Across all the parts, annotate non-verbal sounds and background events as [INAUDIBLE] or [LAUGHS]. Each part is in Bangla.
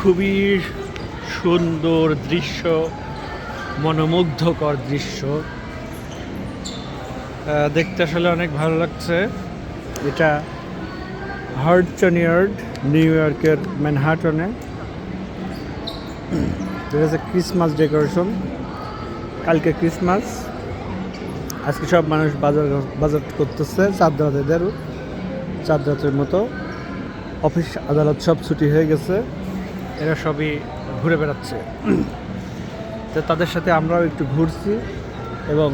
খুবই সুন্দর দৃশ্য, মনোমুগ্ধকর দৃশ্য। দেখতে আসলে অনেক ভালো লাগছে। এটা হার্টচন ইয়ার্ড নিউ ইয়র্কের ম্যানহাটনে। এটা ক্রিসমাস ডেকোরেশন কালকে ক্রিসমাস আজকে সব মানুষ বাজার বাজার করতেছে চাঁদ রাতেদের চাঁদ মতো। অফিস, আদালত সব ছুটি হয়ে গেছে। এরা সবই ঘুরে বেড়াচ্ছে। তো তাদের সাথে আমরাও একটু ঘুরছি এবং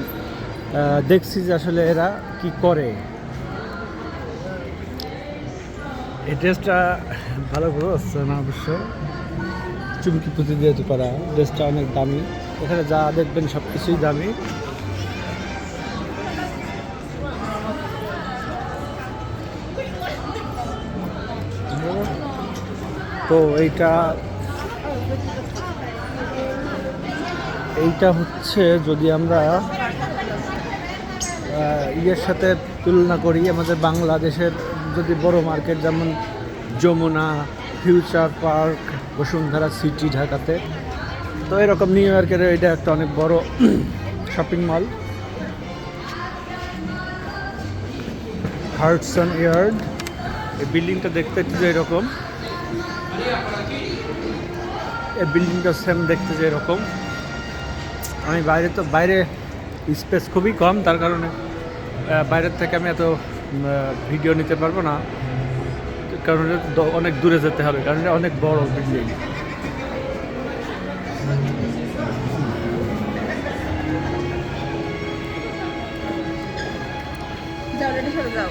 দেখছি যে আসলে এরা কি করে। এই ড্রেসটা ভালো করে আসছে না অবশ্য। চুমকি পুঁতি দিয়ে করা ড্রেসটা অনেক দামি। এখানে যা দেখবেন সব কিছুই দামি। তো এইটা এইটা হচ্ছে যদি আমরা ইয়ের সাথে তুলনা করি, আমাদের বাংলাদেশের যদি বড় মার্কেট, যেমন Jamuna, future park, Bashundhara city ঢাকাতে, তো এরকম নিউ ইয়র্কের এটা একটা অনেক বড় [CLEARS THROAT] শপিং মল। হার্টসন ইয়ার্ড এই বিল্ডিংটা দেখতে একটু এরকম। এই বিল্ডিংটা সেম দেখতে যে এরকম। আমি বাইরে তো বাইরে স্পেস খুবই কম, তার কারণে বাইরের থেকে আমি এত ভিডিও নিতে পারব না। কারণ অনেক দূরে যেতে হবে, কারণ অনেক বড় বিল্ডিং যাও।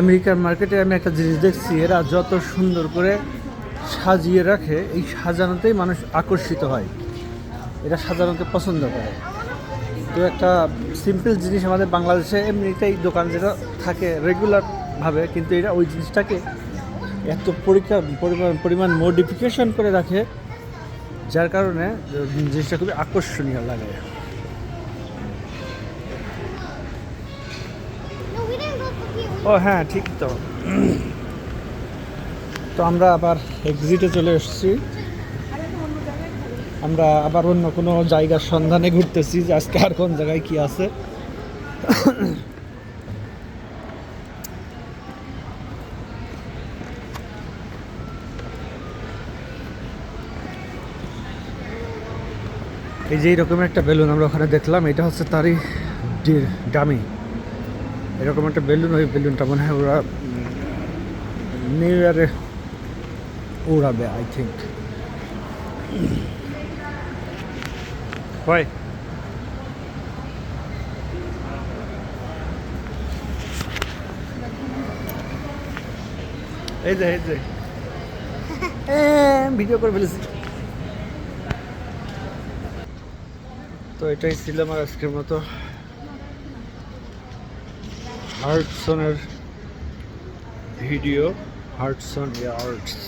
আমেরিকার মার্কেটে আমি একটা জিনিস দেখছি, এরা যত সুন্দর করে সাজিয়ে রাখে, এই সাজানোতেই মানুষ আকর্ষিত হয়। এটা সাজানোকে পছন্দ করে। তো একটা সিম্পল জিনিস আমাদের বাংলাদেশে এমনিতেই দোকান যেটা থাকে রেগুলারভাবে কিন্তু এটা ওই জিনিসটাকে এত পরীক্ষা পরিমাণ পরিমাণ মডিফিকেশন করে রাখে, যার কারণে জিনিসটা খুবই আকর্ষণীয় লাগে। ও হ্যাঁ ঠিক তো। তো আমরা আবার এক্সিটে চলে এসেছি। আমরা আবার অন্য কোনো জায়গার সন্ধানে ঘুরতেছি যে আজকে আর কোন জায়গায় কি আছে। এই যে এইরকম একটা বেলুন আমরা ওখানে দেখলাম, এটা হচ্ছে তারই ডামি এরকম একটা বেলুন ওই বেলুনটা মনে হয় ওরা নিউ ইয়ারে উড়াবে আই থিঙ্ক হয়। এই যে এই যে। [LAUGHS] ভিডিও করে ফেলেছি। তো এটাই ছিল আমার আজকের মতো। হার্টসনের ভিডিও হার্টসন আর্টস